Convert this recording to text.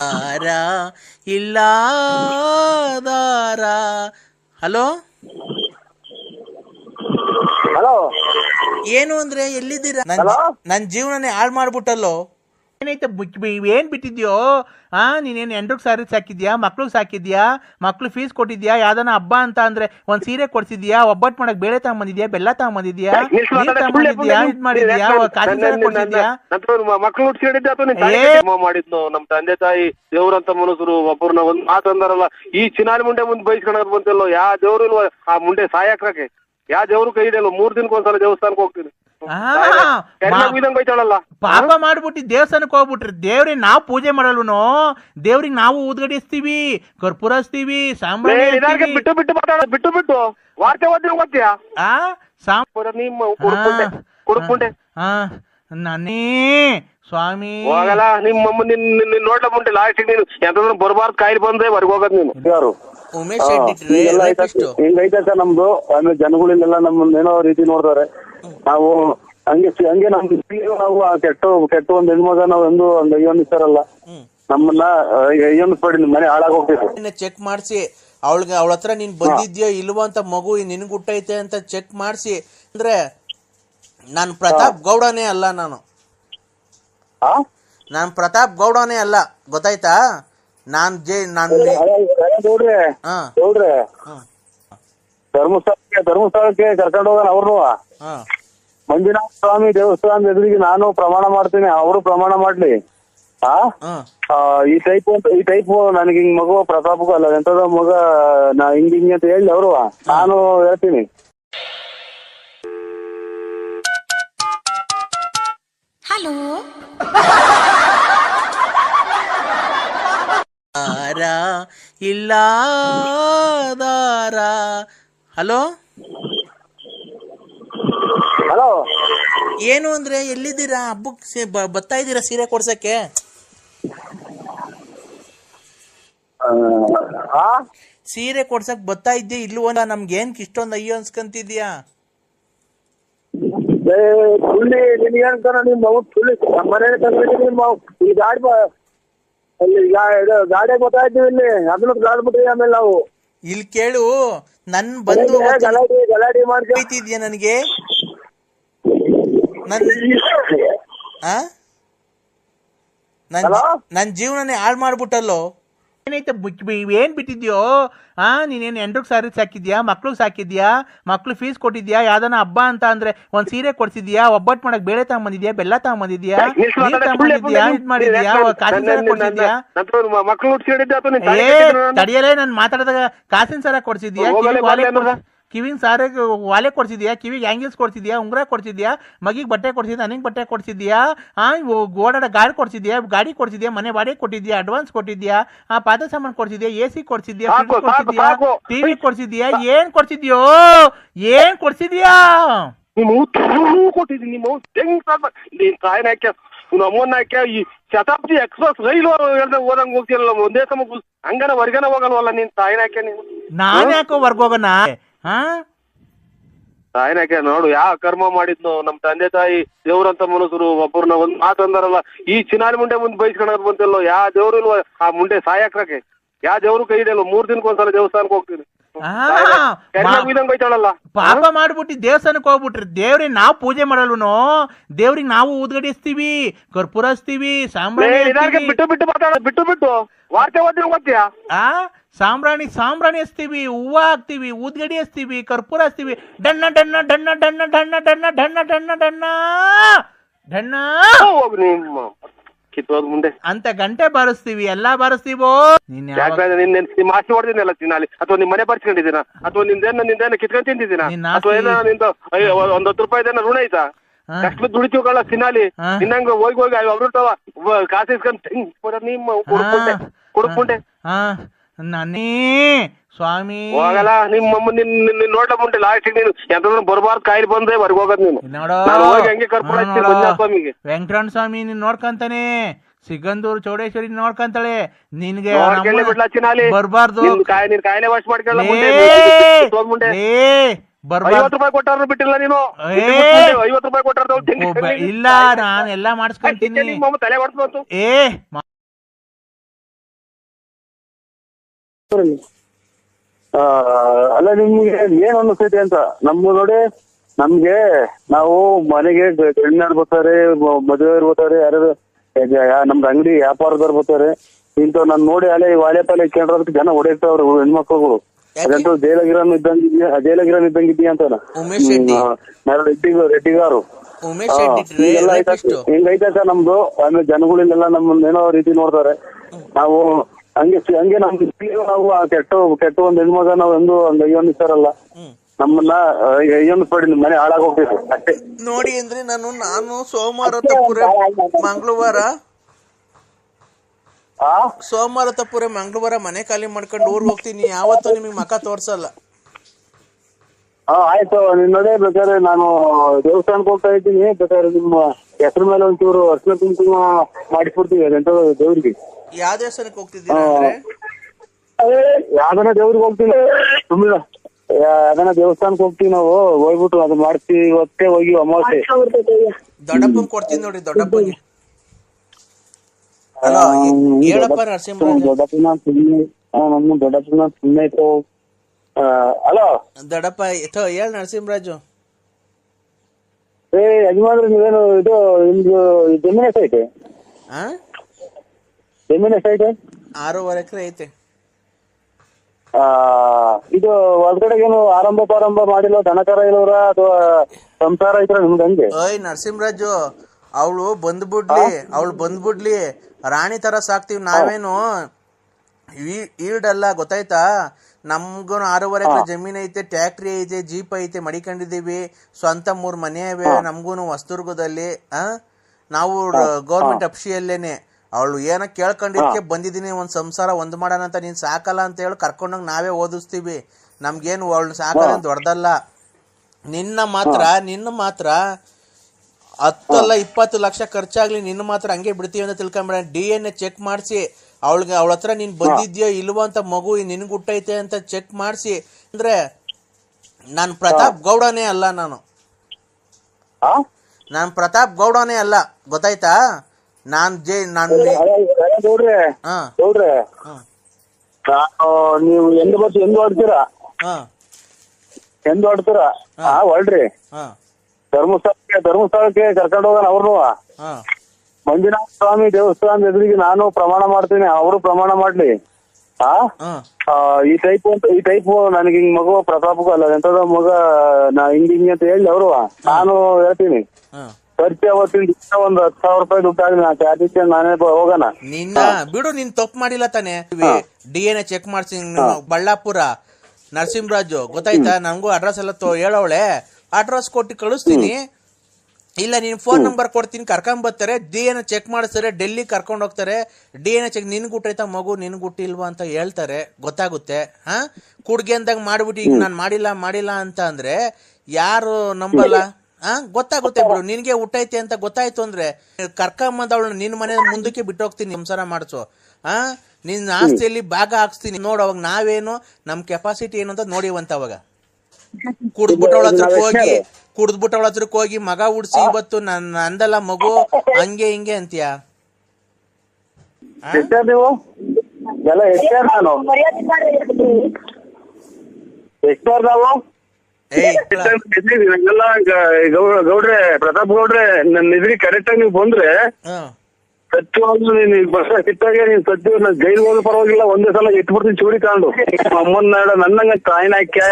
ದಾರ ಇಲ್ಲ ದಾರ ಹಲೋ? ಹಲೋ? ಏನು ಅಂದ್ರೆ ಎಲ್ಲಿದ್ದೀರಾ? ನನ್ ಜೀವನನೇ ಹಾಳು ಮಾಡ್ಬಿಟ್ಟಲ್ಲೋ? ಏನೈತೆ ಏನು ಬಿಟ್ಟಿದ್ಯೋ? ಆ ನೀನೇನು ಎಂಡ್ರಿಗೆ ಸಾರಿ ಸಾಕಿದ್ಯಾ? ಮಕ್ಳಿಗೆ ಸಾಕಿದ್ಯಾ? ಮಕ್ಳು ಫೀಸ್ ಕೊಟ್ಟಿದ್ಯಾ? ಯಾವ್ದಾನ ಹಬ್ಬ ಅಂತ ಅಂದ್ರೆ ಒಂದು ಸೀರೆ ಕೊಡ್ಸಿದ್ಯಾ? ಒಬ್ಬಟ್ಟು ಮಾಡಕ್ ಬೇಳೆ ತಗೊಂಬಂದಿದ್ಯಾ? ಬೆಲ್ಲ ತಗೊಂಬಂದಿದ್ಯಾ? ನೀರ್ ತಗೊಂಬಂದಿದ್ಯಾ? ಇದ್ ಮಾಡಿದ್ಯಾ? ಕಾಸಿನ ಸಾಲ ಕೊಡ್ಸಿದ್ಯಾ? ಮಕ್ಕಳು ಹುಡ್ಸಿಡಿದ್ದೆ ಅಥವಾ ನೀನ್ ತಾಯಿ ಏ- ಕರ್ಮ ಮಾಡಿದ್ನು ನಮ್ ತಂದೆ ತಾಯಿ ದೇವ್ರಂತ ಮನುಷ್ಯರು ಒಬ್ಬರನ್ನ ಒಂದ್ ಮಾತು ಅಂದಾರಲ್ಲ ಈ ಚಿನಾರಿ ಮುಂಡೆ ಮುಂದೆ ಬೈಸ್ಕೊಳಕ್ ಬಂತಿಲ್ಲ? ಯಾ ದೇವ್ರು ಇಲ್ವ? ಆ ಮುಂಡೆ ಸಾಯಕ್ರಕ್ಕೆ ಯಾ ದೇವ್ರು ಕೈ ಹಿಡಿಯಲ್ಲ ಮೂರ್ ದಿನಕ್ಕೆ ಒಂದ್ಸಲ ದೇವಸ್ಥಾನಕ್ಕೆ ಹೋಗ್ತೀನಿ. ಬೀದಂಗ್ ಬೈತಾಳಲ್ಲ ಪಾಪ ಮಾಡ್ಬಿಟ್ಟು ದೇವಸ್ಥಾನಕ್ಕೆ ಹೋಗ್ಬಿಟ್ರಿ. ದೇವ್ರಿಗೆ ನಾವು ಪೂಜೆ ಮಾಡಲ್ವನು? ದೇವ್ರಿಗೆ ನಾವು ಉದ್ಗಡಿಸ್ತೀವಿ ಕರ್ಪೂರ ಹಚ್ತೀವಿ ಸಾಂಬಾರ ಬಿಟ್ಟು ಬಿಟ್ಟು ಮಾತಾಡ ಬಿಟ್ಟು ಬಿಟ್ಟು. ವಾರ್ತೆ ಓದಿನ ಗೊತ್ತೀಯಾ? ಆ ಸಾಂ ನಿಮ್ಮ ಕುಡ್ಕೊಂಡೆ. ಆ. ನಾನೇ ಸ್ವಾಮಿ. ಹೋಗಲ್ಲ ನಿಮ್ಮ ನಿನ್ನ ನಿನ್ನ ನಿನ್ ನಿನ್ ನೋಡ್ಲ ಮುಂಟೆ ಲಾಸ್ಟ್ ನೀನು. ಎಂತಂದ್ರೆ ಬರಬಾರ್ದು ಕಾಯಿಲೆ ಬಂದ್ರೆ ಹೊರಗೆ ಹೋಗೋದ್ ನೀನು. ಯಾರು ಉಮೇಶ್ ಶೆಟ್ಟಿ ಹಿಂಗೈತೆ ಸರ್ ನಮ್ದು. ಆಮೇಲೆ ಜನಗಳಿಂದೆಲ್ಲ ನಮ್ಮನ್ನ ಏನೋ ರೀತಿ ನೋಡ್ತಾರೆ. ನಾವು ಹಂಗೆ ಹಂಗೆ ನಮ್ ನಾವು ಕೆಟ್ಟ ಕೆಟ್ಟ ಒಂದ್ ಹೆಣ್ಮಗ ನಾವ್ ಎಂದು ಒಂದ್ ಅಯ್ಯೋನಿಸ್ತಾರಲ್ಲ ಹ್ಮ್. ನಮ್ಮನ್ನ ಅಯ್ಯೋನಿಸ್ಬೇಡಿ ನಿಮ್ ಮನೆ ಹಾಳಾಗ ಹೋಗ್ತೈತೆ ಚೆಕ್ ಮಾಡಿಸಿ. ಅವಳಿಗೆ ಅವಳ ಹತ್ರ ನೀನ್ ಬಂದಿದ್ಯೋ ಇಲ್ವೋ ಅಂತ ಮಗು ನಿನ್ಗುಟ್ಟೈತೆ ಹುಟ್ಟೈತೆ ಅಂತ ಚೆಕ್ ಮಾಡಿಸಿ. ಅಂದ್ರೆ ನಾನು ಪ್ರತಾಪ್ ಗೌಡನೇ ಅಲ್ಲ ನಾನು. ನಾನು ಪ್ರತಾಪ್ ಗೌಡನೇ ಅಲ್ಲ ಗೊತ್ತಾಯ್ತಾ? ನಾನ್ ಜೈ ನಾನ್ ನೋಡ್ರಿ ನೋಡ್ರಿ ಧರ್ಮಸ್ಥಳಕ್ಕೆ ಧರ್ಮಸ್ಥಳಕ್ಕೆ ಕರ್ಕೊಂಡು ಹೋಗೋಣ ಅವ್ರನ್ನು ಹಾ. ಮಂಜುನಾಥ ಸ್ವಾಮಿ ದೇವಸ್ಥಾನ ಎದುರಿಗೆ ನಾನು ಪ್ರಮಾಣ ಮಾಡ್ತೀನಿ ಅವರು ಪ್ರಮಾಣ ಮಾಡ್ಲಿ. ಈ ಟೈಪ್ ಈ ಟೈಪ್ ನನಗೆ ಹಿಂಗ್ ಮಗು ಪ್ರತಾಪಕ್ಕೂ ಅಲ್ಲ ಎಂತದ ಮಗ ನಾ ಹಿಂಗ್ ಹಿಂಗ್ ಅಂತ ಹೇಳಿ ಅವರು. ನಾನು ಹೇಳ್ತೀನಿ. ದಾರ ಇಲ್ಲ ದಾರ ಹಲೋ? ಹಲೋ? ಏನು ಅಂದ್ರೆ ಎಲ್ಲಿದ್ದೀರಾ? ಹಬ್ಬಕ್ಕೆ ಬರ್ತಾ ಇದ್ದೀರಾ ಸೀರೆ ಕೊಡ್ಸಕ್ಕೆ? ಸೀರೆ ಕೊಡ್ಸಕ್ ಬತ್ತಾ ಇದ್ದೀಯ ಇಲ್ವೋ ನಮ್ಗೆ ಏನ್ ಇಷ್ಟೊಂದು ಅಯ್ಯೋ ಅನ್ಸ್ಕಂತಿದ್ಯಾ ಸುಳ್ಳಿ ನಿನ್ಗೆ ಹೇಳ್ತಾನ ನಿಮ್ ಮಗು ಸುಳ್ಳಿ ನಮ್ಮ ಮನೆ ನಿಮ್ಮ ಮಗು. ಈ ಗಾಡಿ ಅಲ್ಲಿ ಗಾಡಿ ಗೊತ್ತಾಯ್ತೀವಿ ಇಲ್ಲಿ ಅದನ್ನ ಗಾಡಿ ಗಾಡ್ಬಿಟ್ರಿ ಆಮೇಲೆ ನಾವು. ಇಲ್ಲಿ ಕೇಳು ನನ್ ಬಂದು ಗಲಾಟೆ ಗಲಾಟೆ ಮಾಡ್ಕೊ ಬೈತಿದ್ಯಾ ನನಗೆ? ನನ್? ನನ್ ಜೀವನನೇ ಹಾಳು ಮಾಡ್ಬಿಟ್ಟಲ್ಲೋ? ಏನೈತೆ ಏನ್ ಬಿಟ್ಟಿದ್ಯೋ? ಆ ನೀನೇನು ಎಂಡ್ರಿಗೆ ಸಾರಿ ಸಾಕಿದ್ಯಾ ಮಕ್ಳಿಗೆ ಸಾಕಿದ್ಯಾ? ಮಕ್ಳು ಫೀಸ್ ಕೊಟ್ಟಿದ್ಯಾ? ಯಾವ್ದಾನ ಹಬ್ಬ ಅಂತ ಅಂದ್ರೆ ಒಂದ್ ಸೀರೆ ಕೊಡ್ಸಿದ್ಯಾ? ಒಬ್ಬಟ್ಟು ಮಾಡಕ್ ಬೇಳೆ ತಗೊಂಬಂದಿದ್ಯಾ? ಬೆಲ್ಲ ತಗೊಂಬಂದಿದ್ಯಾ? ನೀರ್ ತಗೊಂಬಂದಿದ್ಯಾ? ಇದ್ ಮಾಡಿದ್ಯಾ? ಕಾಸಿನ ಸರ ಕೊಡ್ಸಿದ್ಯಾ? ಏ? ತಡಿಯಲೇ ನಾನು ಮಾತಾಡಿದಾಗ ಕಾಸಿನ ಸರ ಕೊಡ್ಸಿದ್ಯಾ? ಹೋಗಲೇ ಸಾರೆ ವಾಲೆ ಕೊಡ್ಸಿದ್ಯಾ? ಕಿವಿಗೆ ಆ್ಯಂಗಲ್ಸ್ ಕೊಡ್ಸಿದ್ಯಾ? ಉಂಗ್ರ ಕೊಡ್ಸಿದ್ಯಾ? ಮಗಿಗೆ ಬಟ್ಟೆ ಕೊಡ್ಸಿದ್ಯಾ? ನನಗೆ ಬಟ್ಟೆ ಕೊಡ್ಸಿದ್ಯಾ? ಆ ಗೋಡಡ ಓಡಾಡೋ ಗಾಡಿ ಕೊಡ್ಸಿದ್ಯಾ? ಗಾಡಿ ಕೊಡ್ಸಿದ್ಯಾ? ಮನೆ ಬಾಡಿಗೆ ಕೊಟ್ಟಿದ್ಯಾ? ಅಡ್ವಾನ್ಸ್ ಕೊಟ್ಟಿದ್ಯಾ? ಆ ಪಾದ ಸಾಮಾನು ಕೊಡ್ಸಿದ್ಯಾ? ಎ ಸಿ ಕೊಡ್ಸಿದ್ಯಾ? ಕೊಡ್ಸಿದ್ಯಾ? ಸಾಕು. ಟಿವಿ ಕೊಡ್ಸಿದ್ಯಾ? ಏನ್ ಕೊಡ್ಸಿದ್ಯೋ? ಏನ್ ಕೊಡ್ಸಿದ್ಯಾ? ನಿಮ್ಮ ಕೊಟ್ಟಿದ್ದೀನಿ. ನಿಮ್ಮ ಹೆಂಗ್ ನೀನ್ ತಾಯಿನ ಹಾಕ್ಯ? ಈ ಶತಾಬ್ದಿ ಎಕ್ಸ್ಪ್ರೆಸ್ ರೈಲು ಹೇಳ್ದೆ ಓದಂಗ್ ಹೋಗ್ತಿರಲ್ಲ ಒಂದೇ ಸಮ ಹಂಗನ ಹೊರ್ಗನ ಹೋಗಲ್ವಲ್ಲ ನೀನ್ ತಾಯಿನ ಹಾಕ್ಯ ನೀನು? ನಾನ್ ಯಾಕೋ ವರ್ಗೋಗನ ಹಾ? ನೋಡು, ಯಾವ ಕರ್ಮ ಮಾಡಿದ್ನು, ನಮ್ ತಂದೆ ತಾಯಿ ದೇವ್ರಂತ ಮನುಷ್ಯರು ಒಬ್ಬರನ್ನ ಒಂದ್ ಮಾತಂದಾರಲ್ಲ ಈ ಚಿನಾರಿ ಮುಂಡೆ ಮುಂದೆ ಬೈಸ್ಕೊಂಡ್ ಬಂತಲ್ಲೋ ಯಾವ ದೇವ್ರು ಇಲ್ವಾ ಆ ಮುಂಡೆ ಸಾಯಕ್ರಕ್ಕೆ? ಯಾ ದೇವ್ರು ಕೈ ಹಿಡಿಯಲ್ಲ ಮೂರ್ ದಿನಕ್ಕೆ ಒಂದ್ಸಲ ದೇವಸ್ಥಾನಕ್ಕೆ ಹೋಗ್ತೀನಿ. ಪಾಪ ಮಾಡ್ಬಿಟ್ಟು ದೇವಸ್ಥಾನಕ್ಕೆ ಹೋಗ್ಬಿಟ್ರಿ. ದೇವ್ರಿಗೆ ನಾವು ಪೂಜೆ ಮಾಡಲ್ವನು? ದೇವ್ರಿಗೆ ನಾವು ಉದ್ಗಡಿಸ್ತೀವಿ ಕರ್ಪೂರ ಹಚ್ತೀವಿ ಸಾಂಬ್ರಾಣಿ. ಬಿಟ್ಟು ಬಿಟ್ಟು ಮಾತಾಡ ಬಿಟ್ಟು ಬಿಟ್ಟು. ವಾರ್ತೆ ಗೊತ್ತೀಯಾ? ಆ ಸಾಂಬ್ರಾಣಿ ಸಾಂಬ್ರಾಣಿ ಹಚ್ತೀವಿ ಹೂವ ಹಾಕ್ತಿವಿ ಉದ್ಗಡಿ ಹಚ್ತೀವಿ ಕರ್ಪೂರ ಹಚ್ತೀವಿ. ಡಣ್ಣ ಡಣ್ಣ ಡಣ್ಣ ಡಣ್ಣ ಡಣ್ಣ ಡಣ್ಣ ಡಣ್ಣ ಡಣ್ಣ ಡಣ್ಣ. ಡಣ್ಣ ಕಿತ್ತೋದ್ ಮುಂದೆ ಅಂತ ಗಂಟೆ ಬಾರಿಸ್ತೀವಿ ಎಲ್ಲಾ ಬಾರಿಸ್ತೀವೋ? ನೀನ್ ಯಾವಾಗ- ಯಾಕಂದ್ರೆ ನಿನ್ನ ನಿಮ್ಮ ಆಸ್ತಿ ಹೊಡೆದಿನಲ್ಲ ತಿನ್ನಾಲಿ. ಅಥವಾ ನಿಮ್ಮ ಮನೆ ಬರ್ಸ್ಕೊಂಡಿದ್ದೀನ? ಅಥವಾ ನಿಂದೇನ ನಿಂದೇನ ಕಿತ್ಕೊಂಡ್ ತಿಂದಿದ್ದೀನ? ನಿನ್ನ ಅಥವಾ ಆಸ್ತಿ- ಏನೋ ನಿಂದ ಅಯ್ಯೋ, ಒಂದ್ ಹತ್ತು ರೂಪಾಯಿದೇನ ಋಣ ಐತಾ ಹಾ. ಕಷ್ಟ ದುಡಿತೀವಲ್ಲ ತಿನ್ನಾಲಿ. ಹಾ. ನಿನ್ನಂಗ ಹೋಗಿ ಹೋಗಿ ಅವ್ರು ಕಾಸು ಇಸ್ಕೊಂಡ್ ತಿಂಗ್ ಕೊಡ ನಿಮ್ಮ ಕುಡ್ಕೊಂಡೆ. ಕುಡುಪುಂಡೆ ಹಾ. ನಾನೇ ಸ್ವಾಮಿ. ಹೋಗಲ್ಲ ನಿಮ್ಮ ನಿನ್ ನಿನ್ ನೋಡ್ಲ ಮುಂದೆ ಲಾಸ್ಟ್ ನೀನು ಎಂತಂದ್ರೆ ಬರಬಾರ್ದು ಕಾಯಿಲೆ ಬಂದ್ರೆ ಹೊರಗೆ ಹೋಗೋದ್ ನೀನು ನೋಡೋ. ನಾನು ಹೋಗಿ ಸ್ವಾಮಿಗೆ ವೆಂಕಟರಮಣ ಸ್ವಾಮಿ ನೀನ್ ನೋಡ್ಕಂತಾನೆ. ಸಿಗಂದೂರು ಚೌಡೇಶ್ವರಿ ನೋಡ್ಕಂತಾಳೆ. ನಿನ್ಗೆ ಬರಬಾರ್ದು. ಕಾಯಿಲೆ ವಾಶ್ ಮಾಡ್ಕೊಳ್ಳ ಮುಂದೆ. ಐವತ್ತು ರೂಪಾಯಿ ಕೊಟ್ಟಾರ ಬಿಟ್ಟಿಲ್ಲ ನೀನು? ಏ. ಐವತ್ತು ರೂಪಾಯಿ ಕೊಟ್ಟಾರ ಇಲ್ಲ ನಾನು ಎಲ್ಲಾ ಮಾಡಿಸ್ಕೊಂತೀನಿ. ತಲೆ ಹೊಡ್ತು ಏ ಅಲ್ಲ ನಿಮ್ಗೆ ಏನ್ ಅನ್ನಿಸ್ತೈತೆ ಅಂತ? ನಮ್ಮ ನೋಡಿ ನಮ್ಗೆ ನಾವು ಮನೆಗೆ ಗಣ್ಯರು ಬರ್ತಾರೆ ಮದುವೆ ಮದುವೆಯವ್ರು ಬರ್ತಾರೆ ಯಾರು ನಮ್ದು ಅಂಗಡಿ ವ್ಯಾಪಾರದವ್ರು ಬರ್ತಾರೆ. ಇಂತ ನಾನ್ ನೋಡಿ ಅಲ್ಲೇ ವಾಲೆ ಪಾಲೆ ಕೇಳಿದ್ರೆ ಜನ ಹೊಡೆಯುತ್ತವ್ರು ಹೆಣ್ಮಕ್ಳುಗಳು? ಅದಂತೂ ಜೈಲಗಿರನ್ ಇದ್ದಂಗಿದ್ಯಾ ಜೈಲಗಿರನ್ ಇದ್ದಂಗಿದ್ಯಾ ಅಂತ ರೆಡ್ಡಿ ರೆಡ್ಡಿ ರೆಡ್ಡಿಗಾರು. ಹಿಂಗೈತೆ ಸರ್ ನಮ್ದು? ಆಮೇಲೆ ಜನಗಳಿಂದೆಲ್ಲ ನಮ್ಮನ್ನ ಏನೋ ರೀತಿ ನೋಡ್ತಾರೆ. ನಾವು ಹಂಗೆ ಹಂಗೆ ನಮ್ ನಾವು ಆ ಕೆಟ್ಟ ಕೆಟ್ಟ ಒಂದ್ ಹೆಣ್ಮಗ ನಾವ್ ಎಂದು ಒಂದ್ ಹ್ಮ್. ನಮ್ಮನ್ನ ಪಡಿ ನಿಮ್ ಮನೆ ಹಾಳಾಗೋಗ್ಬೇಕು ಅಷ್ಟೇ. ನೋಡಿ ಅಂದ್ರೆ ನಾನು ನಾನು ಸೋಮವಾರ ಮಂಗಳವಾರ? ಆ? ಸೋಮವಾರ ತಪ್ಪುರೆ ಮಂಗಳವಾರ ಮನೆ ಖಾಲಿ ಮಾಡ್ಕೊಂಡು ಊರ್ ಹೋಗ್ತೀನಿ. ಯಾವತ್ತೂ ನಿಮಗೆ ಮಕ ತೋರ್ಸಲ್ಲ. ಹಾ ಆಯ್ತು. ನಿನ್ನದೇ ಬೇಕಾದ್ರೆ ನಾನು ದೇವಸ್ಥಾನಕ್ಕೆ ಹೋಗ್ತಾ ಇದ್ದೀನಿ. ಬೇಕಾದ್ರೆ ನಿಮ್ಮ ಹೆಸರು ಮೇಲೆ ಒಂಚೂರು ಅರ್ಶನ ಕುಂಕುಮ ಮಾಡಿಸ್ಬಿಡ್ತೀವಿ ಅದೆಂತ ದೇವ್ರಿಗೆ. ಯಾವ ದೇವಸ್ಥಾನಕ್ಕೆ ಹೋಗ್ತಿದ್ದೀರಾ ಅಂದ್ರೆ? ಯಾವ್ದನ ದೇವ್ರಿಗೆ ಹೋಗ್ತೀನಿ ಸುಮ್ಮನೆ ಯಾವ್ದನ ದೇವಸ್ಥಾನಕ್ಕೆ ಹೋಗ್ತೀವಿ ನಾವು ಹೋಗ್ಬಿಟ್ಟು ಅದು ಮಾಡ್ತೀವಿ ಇವತ್ತೇ ಹೋಗಿ ಅಮಾವಾಸ್ಯೆ. ದೊಡ್ಡಪ್ಪನ್ ಕೊಡ್ತೀನಿ ನೋಡಿ ದೊಡ್ಡಪ್ಪನಿಗೆ. ಹಲೋ ಹೇಳಪ್ಪ ನರಸಿಂಹರಾಜ ದೊಡ್ಡಪ್ಪನ ಸುಮ್ಮನೆ ನಮ್ಮ ದೊಡ್ಡಪ್ಪನ ಸುಮ್ಮನೆ ಇತ್ತು. ಹಲೋ ದೊಡ್ಡಪ್ಪ ಥೋ ಹೇಳ್ ನರಸಿಂಹರಾಜು. ಏ ಯಜಮಾನ್ರು ನೀವೇನು ಇದು ನಿಮ್ದು ಜಮೀನ್ ಐತೆ? ಆ? ಜಮೀನ್ ಐತೆ? ಆರೂವರೆ ಎಕರೆ ಐತೆ. ಆ, ಇದು ಹೊರಗಡೆಗೇನು ಆರಂಭ ಪ್ರಾರಂಭ ಮಾಡಿಲ್ಲ ದನಕರ ಇರೋರ ಅಥವಾ ಸಂಸಾರ ಇದ್ರ ನಿಮ್ದು ಹಂಗೆ? ಓಯ್ ನರಸಿಂಹರಾಜು ಅವಳು ಬಂದ್ಬಿಡ್ಲಿ ಅವಳು ಬಂದ್ಬಿಡ್ಲಿ ರಾಣಿ ತರ ಸಾಕ್ತಿವಿ ನಾವೇನು? ಈ- ಅಲ್ಲ ಗೊತ್ತಾಯ್ತಾ? ನಮ್ಗೂ ಆರೂವರೆ ಎಕರೆ ಜಮೀನ್ ಐತೆ ಟ್ಯಾಕ್ಟ್ರಿ ಐತೆ ಜೀಪ್ ಐತೆ ಮಡಿಕೊಂಡಿದೀವಿ ಸ್ವಂತ ಮೂರ್ ಮನೆ ಇವೆ ನಮ್ಗೂನು ಹೊಸದುರ್ಗದಲ್ಲಿ ಆ? ನಾವು ಗೌರ್ಮೆಂಟ್ ಅಪ್ಷಿಯಲ್ಲೇನೆ ಅವಳು ಏನೋ ಕೇಳ್ಕೊಂಡಿದ್ಕೆ ಬಂದಿದ್ದೀನಿ ಒಂದ್ ಸಂಸಾರ ಒಂದ್ ಮಾಡೋಣ ಅಂತ ನೀನ್ ಸಾಕಲ್ಲ ಅಂತ ಹೇಳಿ ಕರ್ಕೊಂಡಂಗ್ ನಾವೇ ಓದಿಸ್ತೀವಿ. ನಮ್ಗೇನು ಅವಳು ಸಾಕಲ್ಲ ಅಂತ ದೊಡ್ಡದಲ್ಲ. ನಿನ್ನ ಮಾತ್ರ ನಿನ್ನ ಮಾತ್ರ ಹತ್ತಲ್ಲ ಇಪ್ಪತ್ತು ಲಕ್ಷ ಖರ್ಚಾಗ್ಲಿ ನಿನ್ನ ಮಾತ್ರ ಹಂಗೆ ಬಿಡ್ತೀವಿ ಅಂತ ತಿಳ್ಕೊಂಬೇಡ. ಡಿ ಎನ್ ಎ ಚೆಕ್ ಮಾಡಿಸಿ ಅವಳಿಗೆ ಅವಳ ಹತ್ರ ನೀನ್ ಬಂದಿದ್ಯೋ ಇಲ್ವೋ ಅಂತ ಮಗು ನಿನ್ಗೆ ಹುಟ್ಟೈತೆ ಅಂತ ಚೆಕ್ ಮಾಡಿಸಿ. ಅಂದ್ರೆ ನಾನು ಪ್ರತಾಪ್ ಗೌಡನೇ ಅಲ್ಲ ನಾನು. ನಾನು ಪ್ರತಾಪ್ ಗೌಡನೇ ಅಲ್ಲ ಗೊತ್ತಾಯ್ತಾ? ನಾನ್ ಜೈ ನಾನು ನೋಡ್ರಿ ನಾನು ನೀವು ಎಂದ ಬರ್ತೀವಿ ಎಂದು ಹೊಡ್ತೀರಾ ಹಾ. ಎಂದು ಹೊಡ್ತೀರಾ ಹೊಳ್ರಿ ಧರ್ಮಸ್ಥಳಕ್ಕೆ ಧರ್ಮಸ್ಥಳಕ್ಕೆ ಕರ್ಕೊಂಡು ಹೋಗೋಣ ಅವ್ರನ್ನೂ ಹಾ. ಮಂಜುನಾಥ ಸ್ವಾಮಿ ದೇವಸ್ಥಾನದ ಎದುರಿಗೆ ನಾನು ಪ್ರಮಾಣ ಮಾಡ್ತೀನಿ ಅವರು ಪ್ರಮಾಣ ಮಾಡ್ಲಿ. ಆ? ಈ ಟೈಪ್ ಅಂತ ಈ ಟೈಪ್ ನನಗೆ ಹಿಂಗ್ ಮಗು ಪ್ರತಾಪಕ್ಕೂ ಅಲ್ಲ ಎಂತದ ಮಗ ನಾ ಹಿಂಗ್ ಹಿಂಗ್ ಅಂತ ಹೇಳಿ ಅವರು. ನಾನು ಹೇಳ್ತೀನಿ. ಖರ್ಚು ಅವತ್ತಿನ ದಿವಸ ಒಂದ್ ಹತ್ತು ಸಾವಿರ ರೂಪಾಯಿ ದುಡ್ಡು ಆಗಲಿ ನಾ ಚಾರ್ಜಿಸ್ ನಾನೇ ಹೋಗೋಣ. ನಿನ್ನ ಬಿಡು ನೀನ್ ತಪ್ಪು ಮಾಡಿಲ್ಲ ತಾನೆ. ಡಿ ಎನ್ ಎ ಚೆಕ್ ಮಾಡ್ಸಿ ಬಳ್ಳಾಪುರ ನರಸಿಂಹರಾಜು. ಗೊತ್ತಾಯ್ತಾ? ನಂಗೂ ಅಡ್ರೆಸ್ ಎಲ್ಲ ತೋ ಹೇಳವಳೆ. ಅಡ್ರೆಸ್ ಕೊಟ್ಟು ಕಳಿಸ್ತೀನಿ. ಇಲ್ಲ ನೀನು ಫೋನ್ ನಂಬರ್ ಕೊಡ್ತೀನಿ ಕರ್ಕೊಂಡ್ ಬರ್ತಾರೆ ಡಿ ಎನ್ ಚೆಕ್ ಮಾಡಿಸ್ತಾರೆ ಡೆಲ್ಲಿ ಕರ್ಕೊಂಡು ಹೋಗ್ತಾರೆ. ಡಿ ಎನ್ ಚೆಕ್ ನಿನ್ ಗುಟ್ಟೈತಾ ಮಗು ನಿನ್ ಗುಟ್ಟಿಲ್ವಾ ಅಂತ ಹೇಳ್ತಾರೆ ಗೊತ್ತಾಗುತ್ತೆ ಹಾ? ಕುಡ್ಗೆ ಅಂದಾಗ ಮಾಡ್ಬಿಟ್ಟು ಈಗ ನಾನು ಮಾಡಿಲ್ಲ ಮಾಡಿಲ್ಲ ಅಂತ ಅಂದ್ರೆ ಯಾರು ನಂಬಲ್ಲ? ಹಾ? ಗೊತ್ತಾಗುತ್ತೆ ಬಿಡು ನಿನ್ಗೆ ಹುಟ್ಟೈತೆ ಅಂತ ಗೊತ್ತಾಯ್ತು ಅಂದ್ರೆ ಕರ್ಕೊಂಬಂದ್ ಅವಳು ನಿನ್ ಮನೆ ಮುಂದಕ್ಕೆ ಬಿಟ್ಟು ಹೋಗ್ತೀನಿ ಸಂಸಾರ ಮಾಡಿಸು ಹಾ? ನಿನ್ ಆಸ್ತಿಯಲ್ಲಿ ಭಾಗ ಹಾಕ್ಸ್ತೀನಿ ನೋಡು ಅವಾಗ ನಾವೇನು ನಮ್ ಕೆಪಾಸಿಟಿ ಏನು ಅಂತ ನೋಡಿವಂತ ಅವಾಗ ಕುಡ್ದ್ಬಿಟ್ಟವಳ ಹತ್ರಕ್ ಹೋಗಿ ಕುಡ್ದ್ಬಿಟ್ಟವಳ ಹತ್ರಕ್ ಹೋಗಿ ಮಗ ಉಡ್ಸಿ ಇವತ್ತು ನನ್ನ ಅಂದಲ್ಲ ಮಗು ಹಂಗೆ ಹಿಂಗೆ ಅಂತೀಯ? ನೀವು? ಎಲ್ಲ ನಾನು? ಎಷ್ಟಾರ್ ನಾವು? ಎಲ್ಲ ಗೌಡ್ರೆ ಪ್ರತಾಪ್ ಗೌಡ್ರೆ ನನ್ನ ಎದುರಿಗೆ ಕರೆಕ್ಟ್ ಆಗಿ ನೀವು ಬಂದ್ರೆ ಸತ್ಯವಾಗ್ಲೂ ಬಸ ಬಸ್ ಸಿಟ್ಟಾಗೆ ನೀನ್ ಸತ್ಯ ಜೈಲ್ ಹೋದ ಪರವಾಗಿಲ್ಲ ಒಂದೇ ಸಲ ಇಟ್ಬಿಡ್ತೀನಿ ಚೂರಿ ಅಮ್ಮನ್ ಅಮ್ಮನ ನನ್ನಂಗ ಕಾಯಿನ ಹಾಕ್ಯ